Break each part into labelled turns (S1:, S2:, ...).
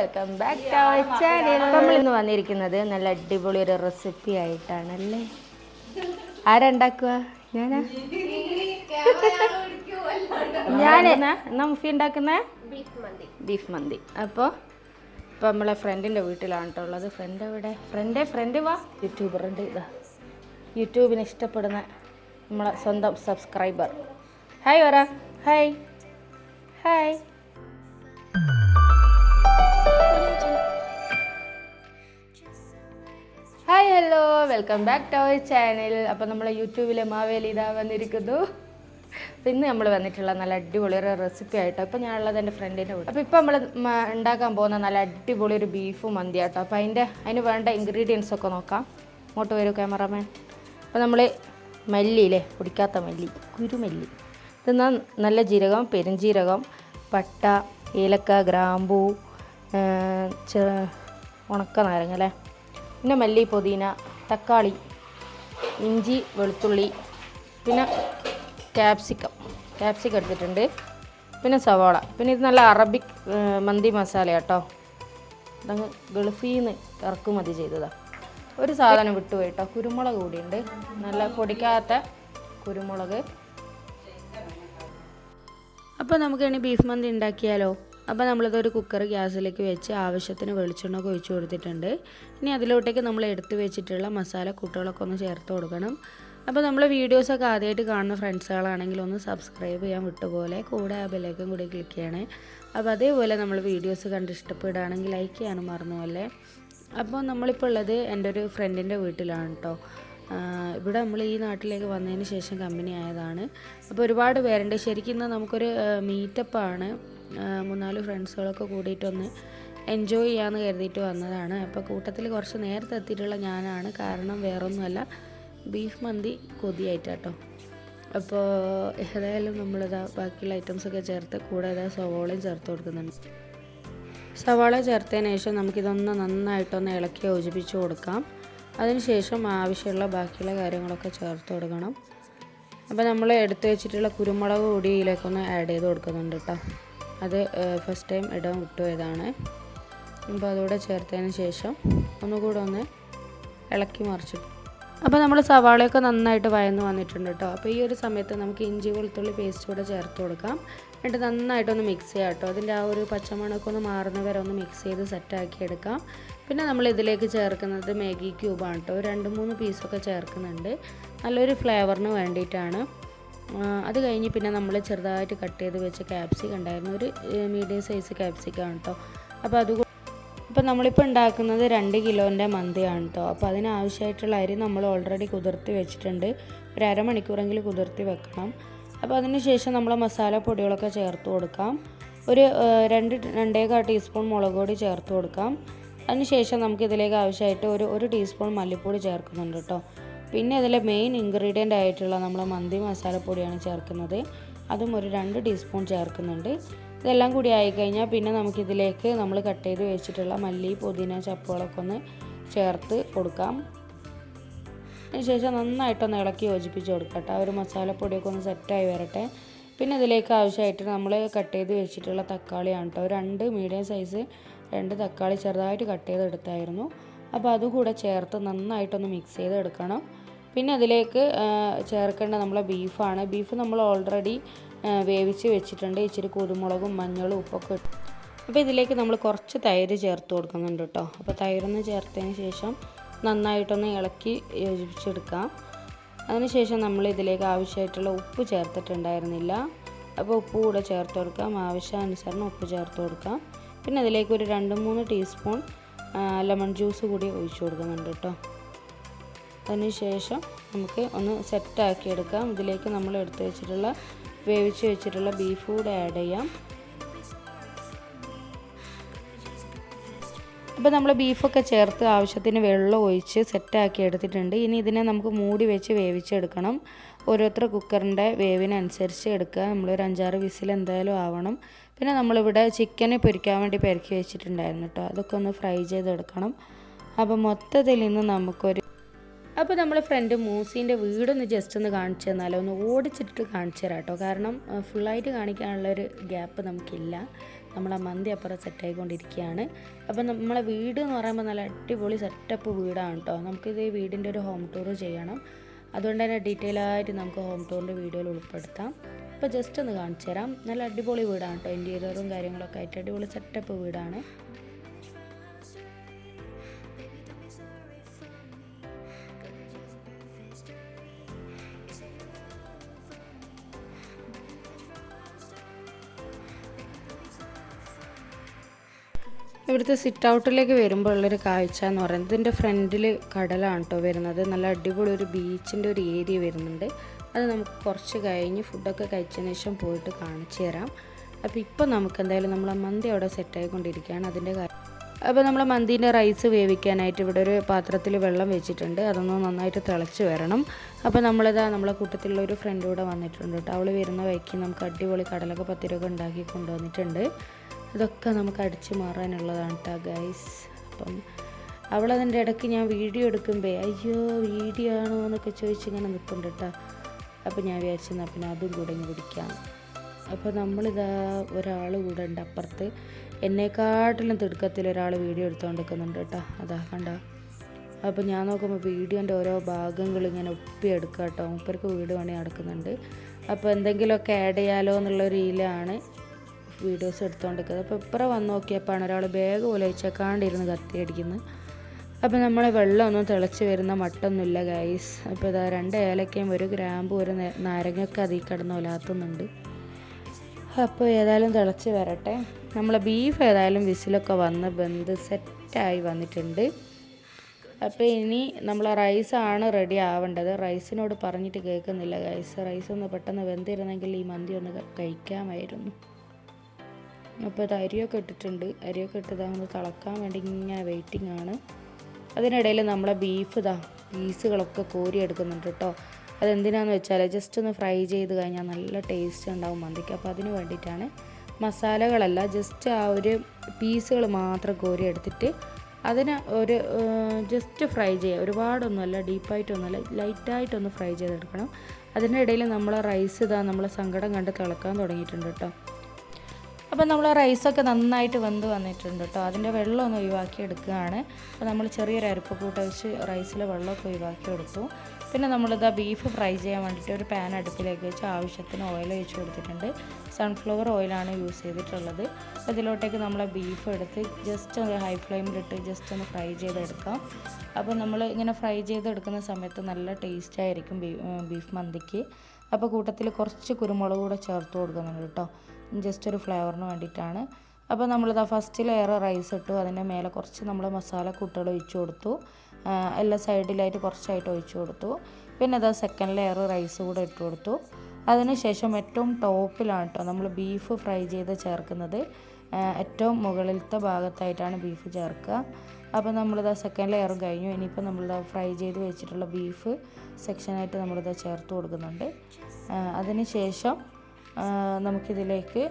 S1: Welcome back to our channel നമ്മൾ ഇന്ന് വന്നിരിക്കുന്നത് നല്ല അടിപൊളി ഒരു റെസിപ്പി ആയിട്ടാണല്ലേ? ആരാ ഉണ്ടാക്കുക ഞാനാ. ഞാൻ എന്നാ മുഫി ഉണ്ടാക്കുന്ന? ബീഫ് മന്തി. അപ്പോൾ ഇപ്പം നമ്മളെ ഫ്രണ്ടിന്റെ വീട്ടിലാണ് കേട്ടോ ഉള്ളത്. ഫ്രണ്ട് എവിടെ? ഫ്രണ്ട് ഫ്രണ്ട് വാ. യൂട്യൂബറുണ്ട് ഇതാ. യൂട്യൂബിന് ഇഷ്ടപ്പെടുന്ന നമ്മളെ സ്വന്തം സബ്സ്ക്രൈബർ ഹായ് വരാ. Hi hi hello welcome back to our channel അപ്പോൾ നമ്മളെ യൂട്യൂബിലെ മാവേലി ഇതാ വന്നിരിക്കുന്നു. അപ്പോൾ ഇന്ന് നമ്മൾ വന്നിട്ടുള്ള നല്ല അടിപൊളി ഒരു റെസിപ്പി ആയിട്ടോ ഇപ്പോൾ ഞാനുള്ളത് എന്റെ ഫ്രണ്ടിന്റെ വീട് അപ്പോൾ ഇപ്പോൾ നമ്മൾ ഉണ്ടാക്കാൻ പോകുന്ന നല്ല അടിപൊളി ഒരു ബീഫ് മന്തി ആട്ടോ അപ്പോൾ അതിന്റെ അതിന് വേണ്ട ഇൻഗ്രീഡിയൻസ് ഒക്കെ നോക്കാം. ഇങ്ങോട്ട് വരൂ ക്യാമറമാൻ അപ്പോൾ നമ്മൾ മല്ലിയില്ലേ പൊടിക്കാത്ത മല്ലി കുരുമല്ലി. ഇതെന്നാൽ നല്ല ജീരകം പെരുംജീരകം പട്ട ഏലക്ക ഗ്രാമ്പൂ ഉണക്ക നാരങ്ങ അല്ലേ? പിന്നെ മല്ലി പുതിന തക്കാളി ഇഞ്ചി വെളുത്തുള്ളി പിന്നെ ക്യാപ്സിക്കം ക്യാപ്സിക്കം എടുത്തിട്ടുണ്ട്. പിന്നെ സവാള. പിന്നെ ഇത് നല്ല അറബിക് മന്തി മസാല കേട്ടോ ഇതങ്ങ് ഗൾഫിൽ നിന്ന് ഇറക്കുമതി ചെയ്തതാണ് ഒരു സാധനം വിട്ടുപോയി കേട്ടോ കുരുമുളക് കൂടിയുണ്ട്. നല്ല പൊടിക്കാത്ത കുരുമുളക്. അപ്പോൾ നമുക്ക് ഇനി ബീഫ് മന്തി ഉണ്ടാക്കിയാലോ? അപ്പോൾ നമ്മളിതൊരു കുക്കർ ഗ്യാസിലേക്ക് വെച്ച് ആവശ്യത്തിന് വെളിച്ചെണ്ണ ഒഴിച്ച് കൊടുത്തിട്ടുണ്ട്. ഇനി അതിലോട്ടേക്ക് നമ്മൾ എടുത്തു വെച്ചിട്ടുള്ള മസാല കൂട്ടുകളൊക്കെ ഒന്ന് ചേർത്ത് കൊടുക്കണം. അപ്പോൾ നമ്മൾ വീഡിയോസൊക്കെ ആദ്യമായിട്ട് കാണുന്ന ഫ്രണ്ട്സുകളാണെങ്കിൽ ഒന്ന് സബ്സ്ക്രൈബ് ചെയ്യാൻ വിട്ടുപോലെ കൂടെ ആ ബെല്ലൈക്കൻ കൂടി ക്ലിക്ക് ചെയ്യണേ. അപ്പോൾ അതേപോലെ നമ്മൾ വീഡിയോസ് കണ്ട് ഇഷ്ടപ്പെടുകയാണെങ്കിൽ ലൈക്ക് ചെയ്യാനും മറന്നുപോലെ അപ്പോൾ നമ്മളിപ്പോൾ ഉള്ളത് എന്റെ ഒരു ഫ്രണ്ടിന്റെ വീട്ടിലാണ് കേട്ടോ ഇവിടെ നമ്മൾ ഈ നാട്ടിലേക്ക് വന്നതിന് ശേഷം കമ്പനി ആയതാണ്. അപ്പോൾ ഒരുപാട് പേരുണ്ട്. ശരിക്കും നമുക്കൊരു മീറ്റപ്പാണ് മൂന്നാൽ ഫ്രണ്ട്സുകളൊക്കെ കൂടിയിട്ടൊന്ന് എൻജോയ് ചെയ്യാമെന്ന് കരുതിയിട്ട് വന്നതാണ്. അപ്പോൾ കൂട്ടത്തിൽ കുറച്ച് നേരത്തെ എത്തിയിട്ടുള്ള ഞാനാണ്. കാരണം വേറൊന്നുമല്ല ബീഫ് മന്തി കൊതിയായിട്ടാട്ടോ. അപ്പോൾ ഏതായാലും നമ്മളിതാ ബാക്കിയുള്ള ഐറ്റംസൊക്കെ ചേർത്ത് കൂടെ ഇതാ സവോളയും ചേർത്ത് കൊടുക്കുന്നുണ്ട്. സവാള ചേർത്തതിന് ശേഷം നമുക്കിതൊന്ന് നന്നായിട്ടൊന്ന് ഇളക്കി യോജിപ്പിച്ച് കൊടുക്കാം. അതിനുശേഷം ആവശ്യമുള്ള ബാക്കിയുള്ള കാര്യങ്ങളൊക്കെ ചേർത്ത് കൊടുക്കണം. അപ്പോൾ നമ്മൾ എടുത്തു വെച്ചിട്ടുള്ള കുരുമുളക് കൂടി ഇതിലേക്കൊന്ന് ആഡ് ചെയ്ത് കൊടുക്കുന്നുണ്ട് കേട്ടോ അത് ഫസ്റ്റ് ടൈം ഇടാൻ വിട്ടുപോയതാണ് അപ്പോൾ അതുകൂടെ ചേർത്തതിന് ശേഷം ഒന്നുകൂടെ ഒന്ന് ഇളക്കി മറിച്ചിട്ടു അപ്പോൾ നമ്മൾ സവാളയൊക്കെ നന്നായിട്ട് വയന്ന് വന്നിട്ടുണ്ട് കേട്ടോ അപ്പോൾ ഈ ഒരു സമയത്ത് നമുക്ക് ഇഞ്ചി വെളുത്തുള്ളി പേസ്റ്റ് കൂടെ ചേർത്ത് കൊടുക്കാം. എന്നിട്ട് നന്നായിട്ടൊന്ന് മിക്സ് ചെയ്യാം കേട്ടോ അതിന്റെ ആ ഒരു പച്ചമണമൊക്കെ ഒന്ന് മാറുന്ന വരെ ഒന്ന് മിക്സ് ചെയ്ത് സെറ്റാക്കി എടുക്കാം. പിന്നെ നമ്മൾ ഇതിലേക്ക് ചേർക്കുന്നത് മാഗി ക്യൂബാണ് കേട്ടോ രണ്ട് മൂന്ന് പീസൊക്കെ ചേർക്കുന്നുണ്ട്. നല്ലൊരു ഫ്ലേവറിന് വേണ്ടിയിട്ടാണ്. അത് കഴിഞ്ഞ് പിന്നെ നമ്മൾ ചെറുതായിട്ട് കട്ട് ചെയ്ത് വെച്ച ക്യാപ്സിക്കം ഉണ്ടായിരുന്നു. ഒരു മീഡിയം സൈസ് ക്യാപ്സിക്കാണ് കേട്ടോ അപ്പോൾ അത് അപ്പോൾ നമ്മളിപ്പോൾ ഉണ്ടാക്കുന്നത് രണ്ട് കിലോന്റെ മന്തിയാണ് കേട്ടോ അപ്പോൾ അതിനാവശ്യമായിട്ടുള്ള അരി നമ്മൾ ഓൾറെഡി കുതിർത്തി വെച്ചിട്ടുണ്ട്. ഒരു അരമണിക്കൂറെങ്കിലും കുതിർത്തി വെക്കണം. അപ്പോൾ അതിന് ശേഷം നമ്മൾ മസാല പൊടികളൊക്കെ ചേർത്ത് കൊടുക്കാം. ഒരു രണ്ട് രണ്ടേകാൽ ടീസ്പൂൺ മുളക് പൊടി ചേർത്ത് കൊടുക്കാം. അതിനുശേഷം നമുക്ക് ഇതിലേക്ക് ആവശ്യമായിട്ട് ഒരു ഒരു ടീസ്പൂൺ മല്ലിപ്പൊടി ചേർക്കുന്നുണ്ട് കേട്ടോ പിന്നെ ഇതിലെ മെയിൻ ഇൻഗ്രീഡിയന്റ് ആയിട്ടുള്ള നമ്മൾ മന്തി മസാലപ്പൊടിയാണ് ചേർക്കുന്നത്. അതും ഒരു രണ്ട് ടീസ്പൂൺ ചേർക്കുന്നുണ്ട്. ഇതെല്ലാം കൂടി ആയിക്കഴിഞ്ഞാൽ പിന്നെ നമുക്കിതിലേക്ക് നമ്മൾ കട്ട് ചെയ്ത് വെച്ചിട്ടുള്ള മല്ലി പുതിന ചപ്പുകളൊക്കെ ഒന്ന് ചേർത്ത് കൊടുക്കാം. അതിനുശേഷം നന്നായിട്ടൊന്ന് ഇളക്കി യോജിപ്പിച്ച് കൊടുക്കട്ടെ ആ ഒരു മസാലപ്പൊടിയൊക്കെ ഒന്ന് സെറ്റായി വരട്ടെ. പിന്നെ ഇതിലേക്ക് ആവശ്യമായിട്ട് നമ്മൾ കട്ട് ചെയ്ത് വെച്ചിട്ടുള്ള തക്കാളിയാണ് കേട്ടോ രണ്ട് മീഡിയം സൈസ് രണ്ട് തക്കാളി ചെറുതായിട്ട് കട്ട് ചെയ്തെടുത്തായിരുന്നു. അപ്പോൾ അതുകൂടെ ചേർത്ത് നന്നായിട്ടൊന്ന് മിക്സ് ചെയ്തെടുക്കണം. പിന്നെ അതിലേക്ക് ചേർക്കേണ്ട നമ്മളെ ബീഫാണ്. ബീഫ് നമ്മൾ ഓൾറെഡി വേവിച്ച് വെച്ചിട്ടുണ്ട്. ഇച്ചിരി കുരുമുളകും മഞ്ഞളും ഉപ്പൊക്കെ ഇട്ട്. അപ്പോൾ ഇതിലേക്ക് നമ്മൾ കുറച്ച് തൈര് ചേർത്ത് കൊടുക്കുന്നുണ്ട് കേട്ടോ അപ്പോൾ തൈരൊന്ന് ചേർത്തതിന് ശേഷം നന്നായിട്ടൊന്ന് ഇളക്കി യോജിപ്പിച്ചെടുക്കാം. അതിനുശേഷം നമ്മൾ ഇതിലേക്ക് ആവശ്യമായിട്ടുള്ള ഉപ്പ് ചേർത്തിട്ടുണ്ടായിരുന്നില്ല. അപ്പോൾ ഉപ്പ് കൂടെ ചേർത്ത് കൊടുക്കാം. ആവശ്യാനുസരണം ഉപ്പ് ചേർത്ത് കൊടുക്കാം. പിന്നെ അതിലേക്ക് ഒരു രണ്ട് മൂന്ന് ടീസ്പൂൺ ലെമൺ ജ്യൂസ് കൂടി ഒഴിച്ചു കൊടുക്കുന്നുണ്ട് കേട്ടോ അതിനുശേഷം നമുക്ക് ഒന്ന് സെറ്റാക്കി എടുക്കാം. ഇതിലേക്ക് നമ്മൾ എടുത്തു വെച്ചിട്ടുള്ള വേവിച്ച് വെച്ചിട്ടുള്ള ബീഫ് കൂടെ ആഡ് ചെയ്യാം. അപ്പോൾ നമ്മൾ ബീഫൊക്കെ ചേർത്ത് ആവശ്യത്തിന് വെള്ളം ഒഴിച്ച് സെറ്റാക്കി എടുത്തിട്ടുണ്ട്. ഇനി ഇതിനെ നമുക്ക് മൂടി വെച്ച് വേവിച്ചെടുക്കണം. ഓരോരുത്തർ കുക്കറിന്റെ വേവിനനുസരിച്ച് എടുക്കുക. നമ്മളൊരു അഞ്ചാറ് വിസിൽ എന്തായാലും ആവണം. പിന്നെ നമ്മളിവിടെ ചിക്കനെ പൊരിക്കാൻ വേണ്ടി പെരക്കി വെച്ചിട്ടുണ്ടായിരുന്നു കേട്ടോ അതൊക്കെ ഒന്ന് ഫ്രൈ ചെയ്തെടുക്കണം. അപ്പോൾ മൊത്തത്തിൽ ഇന്ന് നമുക്കൊരു അപ്പോൾ നമ്മൾ ഫ്രണ്ട് മൂസീന്റെ വീടൊന്ന് ജസ്റ്റ് ഒന്ന് കാണിച്ചു തന്നാലോ? ഒന്ന് ഓടിച്ചിട്ട് കാണിച്ചു തരാം കേട്ടോ കാരണം ഫുള്ളായിട്ട് കാണിക്കാനുള്ള ഒരു ഗ്യാപ്പ് നമുക്കില്ല. നമ്മളെ മന്തി അപ്പുറം സെറ്റായിക്കൊണ്ടിരിക്കുകയാണ് അപ്പോൾ നമ്മളെ വീട് എന്ന് പറയുമ്പോൾ നല്ല അടിപൊളി സെറ്റപ്പ് വീടാണ് കേട്ടോ നമുക്കിത് വീടിന്റെ ഒരു ഹോം ടൂർ ചെയ്യണം. അതുകൊണ്ട് തന്നെ ഡീറ്റെയിൽ ആയിട്ട് നമുക്ക് ഹോം ടൂറിന്റെ വീഡിയോയിൽ ഉൾപ്പെടുത്താം. അപ്പോൾ ജസ്റ്റ് ഒന്ന് കാണിച്ചു തരാം. നല്ല അടിപൊളി വീടാണ് കേട്ടോ ഇന്റീരിയറും കാര്യങ്ങളൊക്കെ ആയിട്ട് അടിപൊളി സെറ്റപ്പ് വീടാണ്. ഇവിടുത്തെ സിറ്റ് ഔട്ടിലേക്ക് വരുമ്പോൾ ഉള്ളൊരു കാഴ്ച എന്ന് പറയുന്നത് ഇതിന്റെ ഫ്രണ്ടിൽ കടലാണ് കേട്ടോ വരുന്നത്. നല്ല അടിപൊളി ഒരു ബീച്ചിന്റെ ഒരു ഏരിയ വരുന്നുണ്ട്. അത് നമുക്ക് കുറച്ച് കഴിഞ്ഞ് ഫുഡൊക്കെ കഴിച്ചതിന് ശേഷം പോയിട്ട് കാണിച്ചു തരാം. അപ്പോൾ ഇപ്പോൾ നമുക്ക് എന്തായാലും നമ്മളെ മന്തി അവിടെ സെറ്റായിക്കൊണ്ടിരിക്കുകയാണ് അതിന്റെ കാര്യം അപ്പോൾ നമ്മൾ മന്തിന്റെ റൈസ് വേവിക്കാനായിട്ട് ഇവിടെ ഒരു പാത്രത്തിൽ വെള്ളം വെച്ചിട്ടുണ്ട്. അതൊന്ന് നന്നായിട്ട് തിളച്ച് വരണം. അപ്പോൾ നമ്മളിതാ നമ്മളെ കൂട്ടത്തിലുള്ള ഒരു ഫ്രണ്ട് കൂടെ വന്നിട്ടുണ്ട് കേട്ടോ അവൾ വരുന്ന വഴിക്ക് നമുക്ക് അടിപൊളി കടലൊക്കെ പത്തിരൊക്കെ ഉണ്ടാക്കി കൊണ്ടുവന്നിട്ടുണ്ട്. ഇതൊക്കെ നമുക്ക് അടിച്ചു മാറാനുള്ളതാണ് കേട്ടോ ഗൈസ് അപ്പം അവളതിന്റെ ഇടയ്ക്ക് ഞാൻ വീഡിയോ എടുക്കുമ്പോൾ അയ്യോ വീഡിയോ ആണോ എന്നൊക്കെ ചോദിച്ച് ഇങ്ങനെ നിൽക്കുന്നുണ്ട് കേട്ടോ അപ്പോൾ ഞാൻ വിചാരിച്ചെന്നാൽ പിന്നെ അതും കൂടെ ഇങ്ങ് പിടിക്കാം. അപ്പോൾ നമ്മളിതാ ഒരാൾ കൂടെ ഉണ്ട് അപ്പുറത്ത്. എന്നെക്കാട്ടിലും തിടുക്കത്തിൽ ഒരാൾ വീഡിയോ എടുത്തുകൊണ്ട് നിൽക്കുന്നുണ്ട് കേട്ടോ അതാ കണ്ട. അപ്പോൾ ഞാൻ നോക്കുമ്പോൾ വീഡിയോന്റെ ഓരോ ഭാഗങ്ങൾ ഇങ്ങനെ ഒപ്പിയെടുക്കുക കേട്ടോ ഉപ്പർക്ക് വീട് പണി നടക്കുന്നുണ്ട്. അപ്പോൾ എന്തെങ്കിലുമൊക്കെ ആഡ് ചെയ്യാലോ എന്നുള്ള രീതിയിലാണ് വീഡിയോസ് എടുത്തുകൊണ്ടിരിക്കുന്നത് അപ്പോൾ ഇപ്പുറം വന്ന് നോക്കിയപ്പോഴാണ് ഒരാൾ ബാഗ് പോലെ വെച്ചേക്കാണ്ടിരുന്ന് കത്തിയടിക്കുന്നത് അപ്പോൾ നമ്മൾ വെള്ളമൊന്നും തിളച്ച് വരുന്ന മട്ടൊന്നുമില്ല ഗൈസ് അപ്പോൾ ഇതാ രണ്ട് ഏലക്കയും ഒരു ഗ്രാമ്പും ഒരു നാരങ്ങയൊക്കെ അതിൽ കിടന്ന് ഒലാത്തുന്നുണ്ട്. അപ്പോൾ ഏതായാലും തിളച്ച് വരട്ടെ. നമ്മളെ ബീഫ് ഏതായാലും വിസിലൊക്കെ വന്ന് ബന്ത് സെറ്റായി വന്നിട്ടുണ്ട്. അപ്പോൾ ഇനി നമ്മൾ റൈസാണ് റെഡി ആവേണ്ടത്. റൈസിനോട് പറഞ്ഞിട്ട് കേൾക്കുന്നില്ല ഗൈസ് റൈസ് ഒന്ന് പെട്ടെന്ന് വെന്തിരുന്നെങ്കിൽ ഈ മന്തി ഒന്ന് കഴിക്കാമായിരുന്നു. അപ്പോൾ ഇത് അരിയൊക്കെ ഇട്ടിട്ടുണ്ട്. അരിയൊക്കെ ഇട്ടത് ഒന്ന് തിളക്കാൻ വേണ്ടി ഇങ്ങനെ വെയിറ്റിംഗ് ആണ്. അതിനിടയിൽ നമ്മളെ ബീഫ് ഇതാ പീസുകളൊക്കെ കോരി എടുക്കുന്നുണ്ട് കേട്ടോ. അതെന്തിനാന്ന് വെച്ചാൽ ജസ്റ്റ് ഒന്ന് ഫ്രൈ ചെയ്ത് കഴിഞ്ഞാൽ നല്ല ടേസ്റ്റ് ഉണ്ടാവും മന്തിക്ക്. അപ്പോൾ അതിന് വേണ്ടിയിട്ടാണ് മസാലകളല്ല ജസ്റ്റ് ആ ഒരു പീസുകൾ മാത്രം കോരി എടുത്തിട്ട് അതിന് ഒരു ജസ്റ്റ് ഫ്രൈ ചെയ്യുക ഒരുപാടൊന്നുമല്ല ഡീപ്പായിട്ടൊന്നുമല്ല ലൈറ്റായിട്ടൊന്ന് ഫ്രൈ ചെയ്തെടുക്കണം. അതിനിടയിൽ നമ്മളെ റൈസ് ഇതാ നമ്മളെ സങ്കടം കണ്ട് തിളക്കാൻ തുടങ്ങിയിട്ടുണ്ട് കേട്ടോ. അപ്പോൾ നമ്മൾ റൈസൊക്കെ നന്നായിട്ട് വെന്ത് വന്നിട്ടുണ്ട് കേട്ടോ. അതിന്റെ വെള്ളം ഒന്ന് ഒഴിവാക്കി എടുക്കുകയാണ്. അപ്പോൾ നമ്മൾ ചെറിയൊരു അരിപ്പ് കൂട്ട വെച്ച് റൈസിലെ വെള്ളമൊക്കെ ഒഴിവാക്കി എടുത്തു. പിന്നെ നമ്മളിതാ ബീഫ് ഫ്രൈ ചെയ്യാൻ വേണ്ടിയിട്ട് ഒരു പാൻ അടുപ്പിലേക്ക് വെച്ച് ആവശ്യത്തിന് ഓയിൽ ഒഴിച്ച് കൊടുത്തിട്ടുണ്ട്. സൺഫ്ലവർ ഓയിലാണ് യൂസ് ചെയ്തിട്ടുള്ളത്. അപ്പോൾ ഇതിലോട്ടേക്ക് നമ്മൾ ബീഫ് എടുത്ത് ജസ്റ്റ് ഒന്ന് ഹൈ ഫ്ലെയിമിലിട്ട് ജസ്റ്റ് ഒന്ന് ഫ്രൈ ചെയ്തെടുക്കാം. അപ്പോൾ നമ്മൾ ഇങ്ങനെ ഫ്രൈ ചെയ്തെടുക്കുന്ന സമയത്ത് നല്ല ടേസ്റ്റ് ആയിരിക്കും ബീഫ് മന്തിക്ക്. അപ്പോൾ കൂട്ടത്തിൽ കുറച്ച് കുരുമുളക് കൂടെ ചേർത്ത് കൊടുക്കുന്നുണ്ട് കേട്ടോ. ജസ്റ്റ് ഒരു ഫ്ലേവറിന് വേണ്ടിയിട്ടാണ്. അപ്പോൾ നമ്മളിതാ ഫസ്റ്റ് ലെയർ റൈസ് ഇട്ടു അതിന്റെ മേലെ കുറച്ച് നമ്മൾ മസാല കൂട്ടുകൾ ഒഴിച്ചു കൊടുത്തു. എല്ലാ സൈഡിലായിട്ട് കുറച്ചായിട്ട് ഒഴിച്ചു കൊടുത്തു. പിന്നെ അതാ സെക്കൻഡ് ലെയർ റൈസ് കൂടെ ഇട്ട് കൊടുത്തു. അതിനുശേഷം ഏറ്റവും ടോപ്പിലാണ് കേട്ടോ നമ്മൾ ബീഫ് ഫ്രൈ ചെയ്ത് ചേർക്കുന്നത്. ഏറ്റവും മുകളിലത്തെ ഭാഗത്തായിട്ടാണ് ബീഫ് ചേർക്കുക. അപ്പോൾ നമ്മളിതാ സെക്കൻഡ് ലെയർ കഴിഞ്ഞു. ഇനിയിപ്പോൾ നമ്മളിതാ ഫ്രൈ ചെയ്ത് വെച്ചിട്ടുള്ള ബീഫ് സെക്ഷനായിട്ട് നമ്മളിതാ ചേർത്ത് കൊടുക്കുന്നുണ്ട്. അതിനുശേഷം നമുക്കിതിലേക്ക്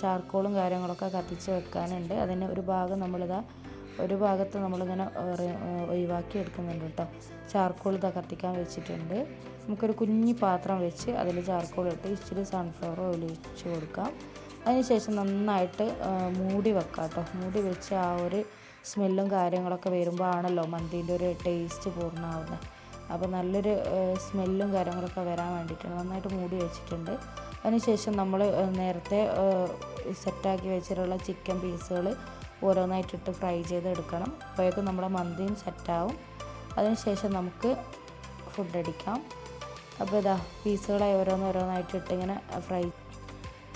S1: ചാർക്കോളും കാര്യങ്ങളൊക്കെ കത്തിച്ച് വെക്കാനുണ്ട്. അതിന് ഒരു ഭാഗം നമ്മളിതാ ഒരു ഭാഗത്ത് നമ്മളിങ്ങനെ ഒഴിവാക്കി എടുക്കുന്നുണ്ട് കേട്ടോ. ചാർക്കോൾ ഇതാ കത്തിക്കാൻ വെച്ചിട്ടുണ്ട്. നമുക്കൊരു കുഞ്ഞി പാത്രം വെച്ച് അതിൽ ചാർക്കോൾ ഇട്ട് ഇച്ചിരി സൺഫ്ലവർ ഓയിൽ ഒഴിച്ച് കൊടുക്കാം. അതിനുശേഷം നന്നായിട്ട് മൂടി വെക്കാം കേട്ടോ. മൂടി വെച്ച് ആ ഒരു സ്മെല്ലും കാര്യങ്ങളൊക്കെ വരുമ്പോൾ ആണല്ലോ മന്തീന്റെ ഒരു ടേസ്റ്റ് പൂർണമാവുന്നത്. അപ്പോൾ നല്ലൊരു സ്മെല്ലും കാര്യങ്ങളൊക്കെ വരാൻ വേണ്ടിയിട്ടാണ്. നന്നായിട്ട് മൂടി വെച്ചിട്ടുണ്ട്. അതിനുശേഷം നമ്മൾ നേരത്തെ സെറ്റാക്കി വെച്ചിട്ടുള്ള ചിക്കൻ പീസുകൾ ഓരോന്നായിട്ടിട്ട് ഫ്രൈ ചെയ്ത് എടുക്കണം അപ്പോഴേക്കും നമ്മുടെ മന്തിയും സെറ്റാവും. അതിനുശേഷം നമുക്ക് ഫുഡ് അടിക്കാം. അപ്പോൾ ഇതാ പീസുകളായി ഓരോന്നോരോന്നായിട്ട് ഇങ്ങനെ ഫ്രൈ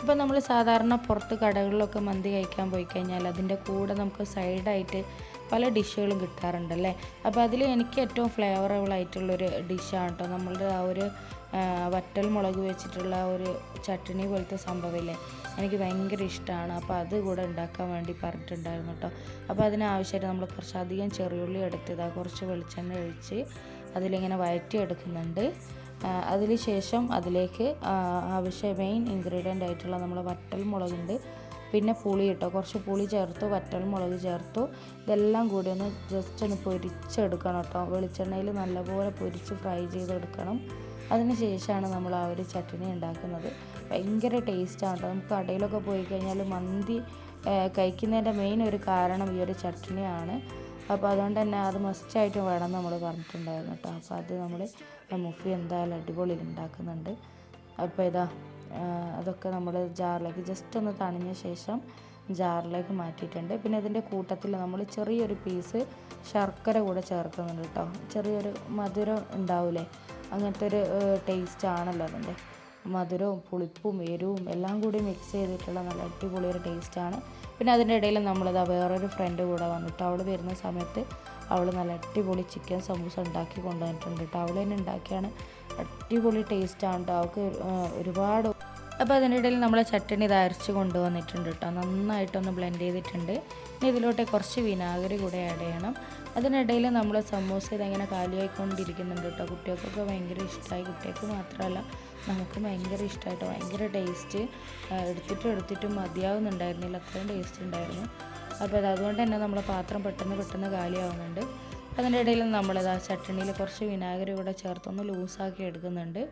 S1: ഇപ്പോൾ നമ്മൾ സാധാരണ പുറത്ത് കടകളിലൊക്കെ മന്തി കഴിക്കാൻ പോയി കഴിഞ്ഞാൽ അതിന്റെ കൂടെ നമുക്ക് സൈഡായിട്ട് പല ഡിഷുകളും കിട്ടാറുണ്ടല്ലേ? അപ്പോൾ അതിൽ എനിക്ക് ഏറ്റവും ഫ്ലേവറബിൾ ആയിട്ടുള്ളൊരു ഡിഷാണ് കേട്ടോ നമ്മളുടെ ആ ഒരു വറ്റൽ മുളക് വെച്ചിട്ടുള്ള ഒരു ചട്നി പോലത്തെ സംഭവമില്ലേ? എനിക്ക് ഭയങ്കര ഇഷ്ടമാണ് അപ്പോൾ അത് കൂടെ ഉണ്ടാക്കാൻ വേണ്ടി പറഞ്ഞിട്ടുണ്ടായിരുന്നു കേട്ടോ. അപ്പോൾ അതിനാവശ്യമായിട്ട് നമ്മൾ കുറച്ചധികം ചെറിയുള്ളി എടുത്തതാ കുറച്ച് വെളിച്ചെണ്ണ ഒഴിച്ച് അതിലിങ്ങനെ വയറ്റി എടുക്കുന്നുണ്ട് അതിന് ശേഷം അതിലേക്ക് ആവശ്യ മെയിൻ ഇൻഗ്രീഡിയന്റ് ആയിട്ടുള്ള നമ്മൾ വറ്റൽ മുളകുണ്ട്. പിന്നെ പുളി ഇട്ടോ കുറച്ച് പുളി ചേർത്തു വറ്റൽ മുളക് ചേർത്തു. ഇതെല്ലാം കൂടി ഒന്ന് ജസ്റ്റ് ഒന്ന് പൊരിച്ചെടുക്കണം കേട്ടോ. വെളിച്ചെണ്ണയിൽ നല്ലപോലെ പൊരിച്ച് ഫ്രൈ ചെയ്തെടുക്കണം. അതിന് ശേഷമാണ് നമ്മൾ ആ ഒരു ചട്ടിണി ഉണ്ടാക്കുന്നത്. ഭയങ്കര ടേസ്റ്റാണ് നമുക്ക് കടയിലൊക്കെ പോയി കഴിഞ്ഞാൽ മന്തി കഴിക്കുന്നതിന്റെ മെയിൻ ഒരു കാരണം ഈ ഒരു ചട്ടിണിയാണ് അപ്പോൾ അതുകൊണ്ട് തന്നെ അത് മസ്റ്റായിട്ടും വേണം നമ്മൾ പറഞ്ഞിട്ടുണ്ടായിരുന്നു കേട്ടോ അപ്പോൾ അത് നമ്മൾ മുഫി എന്തായാലും അടിപൊളിയിൽ ഉണ്ടാക്കുന്നുണ്ട്. അപ്പോൾ ഇതാ അതൊക്കെ നമ്മൾ ജാറിലേക്ക് ജസ്റ്റ് ഒന്ന് തണിഞ്ഞ ശേഷം ജാറിലേക്ക് മാറ്റിയിട്ടുണ്ട്. പിന്നെ ഇതിന്റെ കൂട്ടത്തിൽ നമ്മൾ ചെറിയൊരു പീസ് ശർക്കര കൂടെ ചേർക്കുന്നുണ്ട് കേട്ടോ ചെറിയൊരു മധുരം ഉണ്ടാവില്ലേ അങ്ങനത്തെ ഒരു ടേസ്റ്റ് ആണല്ലോ അതിന്റെ. മധുരവും പുളിപ്പും എരിവും എല്ലാം കൂടി മിക്സ് ചെയ്തിട്ടുള്ള നല്ല അടിപൊളി ഒരു ടേസ്റ്റാണ് പിന്നെ അതിന്റെ ഇടയിൽ നമ്മളിതാ വേറൊരു ഫ്രണ്ട് കൂടെ വന്നിട്ട് അവൾ വരുന്ന സമയത്ത് അവൾ നല്ല അടിപൊളി ചിക്കൻ സമൂസ ഉണ്ടാക്കി കൊണ്ടുവന്നിട്ടുണ്ട് കേട്ടോ. അവൾ തന്നെ ഉണ്ടാക്കിയാണ്. അടിപൊളി ടേസ്റ്റാണ് കേട്ടോ. അവൾക്ക് ഒരുപാട്. അപ്പോൾ അതിന്റെ ഇടയിൽ നമ്മൾ ചട്ടണി ഇത് അരച്ച് കൊണ്ടുവന്നിട്ടുണ്ട് കേട്ടോ. നന്നായിട്ടൊന്ന് ബ്ലെൻഡ് ചെയ്തിട്ടുണ്ട്. ഇനി ഇതിലോട്ട് കുറച്ച് വിനാഗിരി കൂടെ ആഡ് ചെയ്യണം. അതിനിടയിൽ നമ്മൾ സമൂസ ഇതങ്ങനെ കാലിയായിക്കൊണ്ടിരിക്കുന്നുണ്ട് കേട്ടോ. കുട്ടികൾക്കൊക്കെ ഭയങ്കര ഇഷ്ടമായി. കുട്ടികൾക്ക് മാത്രമല്ല നമുക്ക് ഭയങ്കര ഇഷ്ടമായിട്ടോ. ഭയങ്കര ടേസ്റ്റ് എടുത്തിട്ടും എടുത്തിട്ടും മതിയാവുന്നുണ്ടായിരുന്നില്ല. അത്രയും ടേസ്റ്റ് ഉണ്ടായിരുന്നു. അപ്പോൾ അത് അതുകൊണ്ട് തന്നെ നമ്മളെ പാത്രം പെട്ടെന്ന് പെട്ടെന്ന് കാലിയാവുന്നുണ്ട്. അതിന്റെ ഇടയിൽ നമ്മളിത് ആ ചട്ടണിയിൽ കുറച്ച് വിനാഗിരി കൂടെ ചേർത്തൊന്ന് ലൂസാക്കി എടുക്കുന്നുണ്ട്.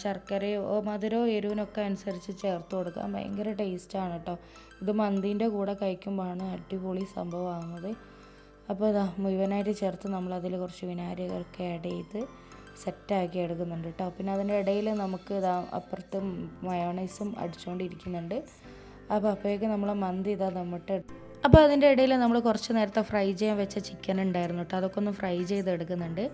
S1: ശർക്കരയോ മധുരമോ എരിവിനൊക്കെ അനുസരിച്ച് ചേർത്ത് കൊടുക്കാം. ഭയങ്കര ടേസ്റ്റാണ് കേട്ടോ. ഇത് മന്തിന്റെ കൂടെ കഴിക്കുമ്പോഴാണ് അടിപൊളി സംഭവമാകുന്നത്. അപ്പോൾ ഇതാ മുഴുവനായിട്ട് ചേർത്ത് നമ്മൾ അതിൽ കുറച്ച് വിനാഗിരിയൊക്കെ ആഡ് ചെയ്ത് സെറ്റാക്കി എടുക്കുന്നുണ്ട് കേട്ടോ. പിന്നെ അതിന്റെ ഇടയിൽ നമുക്ക് ഇതാ അപ്പുറത്ത് മയോണൈസും അടിച്ചുകൊണ്ടിരിക്കുന്നുണ്ട് അപ്പോൾ അപ്പോഴേക്കും നമ്മൾ മന്തി ഇതാ നമ്മട്ട് അപ്പോൾ അതിന്റെ ഇടയിൽ നമ്മൾ കുറച്ച് നേരത്തെ ഫ്രൈ ചെയ്യാൻ വെച്ച ചിക്കൻ ഉണ്ടായിരുന്നു കേട്ടോ. അതൊക്കെ ഒന്ന് ഫ്രൈ ചെയ്തെടുക്കുന്നുണ്ട്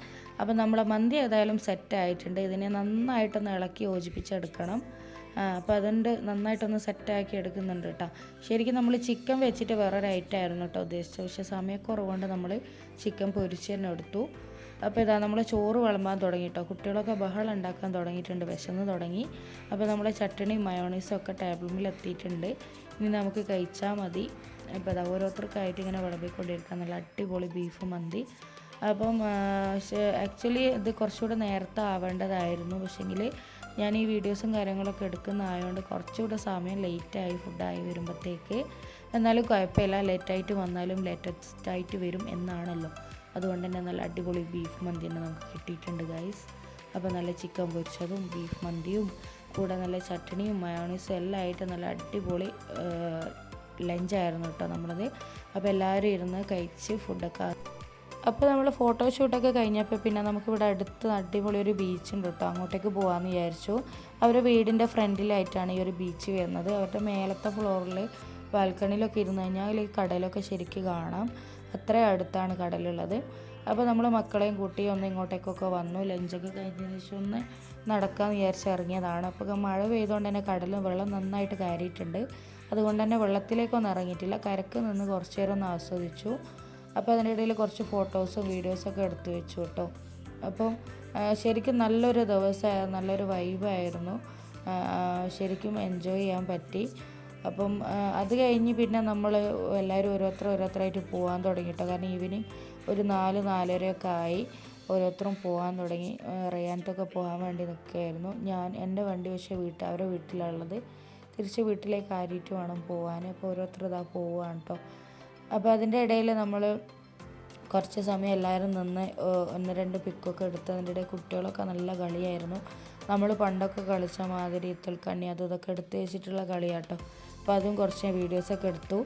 S1: അപ്പോൾ നമ്മളെ മന്തി ഏതായാലും സെറ്റ് ആയിട്ടുണ്ട്. ഇതിനെ നന്നായിട്ടൊന്ന് ഇളക്കി യോജിപ്പിച്ചെടുക്കണം. അപ്പോൾ അതുകൊണ്ട് നന്നായിട്ടൊന്ന് സെറ്റാക്കി എടുക്കുന്നുണ്ട് കേട്ടോ ശരിക്കും നമ്മൾ ചിക്കൻ വെച്ചിട്ട് വേറൊരു ഐറ്റം ആയിരുന്നു കേട്ടോ ഉദ്ദേശിച്ചത്. പക്ഷേ സമയക്കുറവുകൊണ്ട് നമ്മൾ ചിക്കൻ പൊരിച്ച് തന്നെ എടുത്തു. അപ്പോൾ ഇതാ നമ്മൾ ചോറ് വിളമ്പാൻ തുടങ്ങി കേട്ടോ കുട്ടികളൊക്കെ ബഹളം ഉണ്ടാക്കാൻ തുടങ്ങിയിട്ടുണ്ട് വിശന്ന് തുടങ്ങി. അപ്പോൾ നമ്മളെ ചട്ടണി മയോണീസും ഒക്കെ ടേബിളിൽ എത്തിയിട്ടുണ്ട്. ഇനി നമുക്ക് കഴിച്ചാൽ മതി. അപ്പോൾ ഇതാ ഓരോരുത്തർക്കായിട്ട് ഇങ്ങനെ വിളമ്പിക്കൊണ്ടിരിക്കുക നല്ല അടിപൊളി ബീഫ് മന്തി. അപ്പം ആക്ച്വലി ഇത് കുറച്ചുകൂടെ നേരത്തെ ആവേണ്ടതായിരുന്നു. പക്ഷേങ്കിൽ ഞാൻ ഈ വീഡിയോസും കാര്യങ്ങളൊക്കെ എടുക്കുന്നതായതുകൊണ്ട് കുറച്ചുകൂടെ സമയം ലേറ്റായി ഫുഡായി വരുമ്പോഴത്തേക്ക് എന്നാലും കുഴപ്പമില്ല ലേറ്റായിട്ട് വന്നാലും ലേറ്റസ്റ്റ് ആയിട്ട് വരും എന്നാണല്ലോ. അതുകൊണ്ട് തന്നെ നല്ല അടിപൊളി ബീഫ് മന്തി തന്നെ നമുക്ക് കിട്ടിയിട്ടുണ്ട് ഗൈസ്. അപ്പോൾ നല്ല ചിക്കൻ പൊരിച്ചതും ബീഫ് മന്തിയും കൂടെ നല്ല ചട്ടണിയും മയോണീസും എല്ലാം ആയിട്ട് നല്ല അടിപൊളി ലഞ്ചായിരുന്നു കേട്ടോ നമ്മളത്. അപ്പോൾ എല്ലാവരും ഇരുന്ന് കഴിച്ച് ഫുഡൊക്കെ അപ്പോൾ നമ്മൾ ഫോട്ടോഷൂട്ടൊക്കെ കഴിഞ്ഞപ്പോൾ പിന്നെ നമുക്കിവിടെ അടുത്ത് അടിപൊളി ഒരു ബീച്ച് ഉണ്ട് കേട്ടോ. അങ്ങോട്ടേക്ക് പോകാമെന്ന് വിചാരിച്ചു. അവരുടെ വീടിന്റെ ഫ്രണ്ടിലായിട്ടാണ് ഈ ഒരു ബീച്ച് വരുന്നത്. അവരുടെ മേലത്തെ ഫ്ലോറിൽ ബാൽക്കണിയിലൊക്കെ ഇരുന്ന് കഴിഞ്ഞാൽ ഈ കടലൊക്കെ ശരിക്കും കാണാം. അത്ര അടുത്താണ് കടലുള്ളത്. അപ്പോൾ നമ്മൾ മക്കളെയും കൂട്ടി ഒന്ന് ഇങ്ങോട്ടേക്കൊക്കെ വന്നു. ലഞ്ചൊക്കെ കഴിഞ്ഞതിന് ശേഷം ഒന്ന് നടക്കാമെന്ന് വിചാരിച്ച് ഇറങ്ങിയതാണ്. അപ്പോൾ മഴ പെയ്തുകൊണ്ട് തന്നെ കടലും വെള്ളം നന്നായിട്ട് കയറിയിട്ടുണ്ട്. അതുകൊണ്ട് തന്നെ വെള്ളത്തിലേക്കൊന്നും ഇറങ്ങിയിട്ടില്ല. കരക്ക് നിന്ന് കുറച്ച് നേരം ഒന്ന് ആസ്വദിച്ചു. അപ്പോൾ അതിനിടയിൽ കുറച്ച് ഫോട്ടോസും വീഡിയോസൊക്കെ എടുത്തു വെച്ചു കേട്ടോ. അപ്പം ശരിക്കും നല്ലൊരു ദിവസമായിരുന്നു നല്ലൊരു വൈബായിരുന്നു ശരിക്കും എൻജോയ് ചെയ്യാൻ പറ്റി. അപ്പം അത് കഴിഞ്ഞ് പിന്നെ നമ്മൾ എല്ലാവരും ഓരോരുത്തർ ഓരോരുത്തരായിട്ട് പോകാൻ തുടങ്ങി കേട്ടോ. കാരണം ഈവനിങ് ഒരു നാല് നാലരയൊക്കെ ആയി ഓരോരുത്തരും പോകാൻ തുടങ്ങി. ആ, പോകാൻ വേണ്ടി നിൽക്കുകയായിരുന്നു. ഞാൻ എന്റെ വണ്ടി പക്ഷേ വീട്ടിൽ അവരുടെ വീട്ടിലുള്ളത് തിരിച്ച് വീട്ടിലേക്ക് ആരിയിട്ട് വേണം പോകാൻ അപ്പോൾ ഓരോരുത്തർ ഇതാ പോവുകയാണ് കേട്ടോ. അപ്പോൾ അതിന്റെ ഇടയിൽ നമ്മൾ കുറച്ച് സമയം എല്ലാവരും നിന്ന് ഒന്ന് രണ്ട് പിക്കൊക്കെ എടുത്ത് അതിന്റെ ഇടയിൽ കുട്ടികളൊക്കെ നല്ല കളിയായിരുന്നു. നമ്മൾ പണ്ടൊക്കെ കളിച്ച മാതിരി ഇത്തൽക്കണ്ണി അതും ഇതൊക്കെ എടുത്ത് വെച്ചിട്ടുള്ള കളിയാട്ടോ. അപ്പോൾ അതും കുറച്ച് വീഡിയോസൊക്കെ എടുത്തു.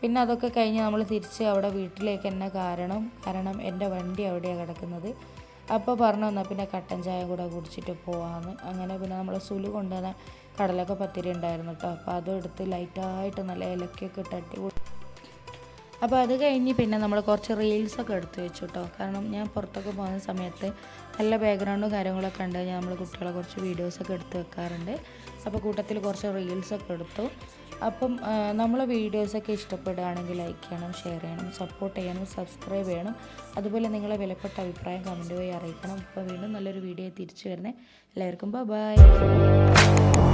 S1: പിന്നെ അതൊക്കെ കഴിഞ്ഞ് നമ്മൾ തിരിച്ച് അവിടെ വീട്ടിലേക്ക് തന്നെ കാരണം കാരണം എന്റെ വണ്ടി അവിടെയാണ് കിടക്കുന്നത്. അപ്പോൾ പറഞ്ഞു വന്നാൽ പിന്നെ കട്ടൻ ചായ കൂടെ കുടിച്ചിട്ട് പോവാമെന്ന് അങ്ങനെ പിന്നെ നമ്മൾ സുലു കൊണ്ടുവന്ന കടലൊക്കെ പത്തിരി ഉണ്ടായിരുന്നു കേട്ടോ അപ്പോൾ അതും എടുത്ത് ലൈറ്റായിട്ട് നല്ല ഇലക്കൊക്കെ ഇട്ട് അപ്പോൾ അത് കഴിഞ്ഞ് പിന്നെ നമ്മൾ കുറച്ച് റീൽസൊക്കെ എടുത്തു വെച്ചു കേട്ടോ കാരണം ഞാൻ പുറത്തൊക്കെ പോകുന്ന സമയത്ത് നല്ല ബാക്ക്ഗ്രൗണ്ടും കാര്യങ്ങളൊക്കെ ഉണ്ട്. ഞാൻ നമ്മൾ കുട്ടികളെ കുറച്ച് വീഡിയോസൊക്കെ എടുത്ത് വെക്കാറുണ്ട്. അപ്പോൾ കൂട്ടത്തിൽ കുറച്ച് റീൽസൊക്കെ എടുത്തു. അപ്പം നമ്മളെ വീഡിയോസൊക്കെ ഇഷ്ടപ്പെടുകയാണെങ്കിൽ ലൈക്ക് ചെയ്യണം ഷെയർ ചെയ്യണം സപ്പോർട്ട് ചെയ്യണം സബ്സ്ക്രൈബ് ചെയ്യണം. അതുപോലെ നിങ്ങളെ വിലപ്പെട്ട അഭിപ്രായം കമന്റ് വഴി അറിയിക്കണം. അപ്പോൾ വീണ്ടും നല്ലൊരു വീഡിയോ തിരിച്ചു വരുന്നത് എല്ലാവർക്കും ബൈ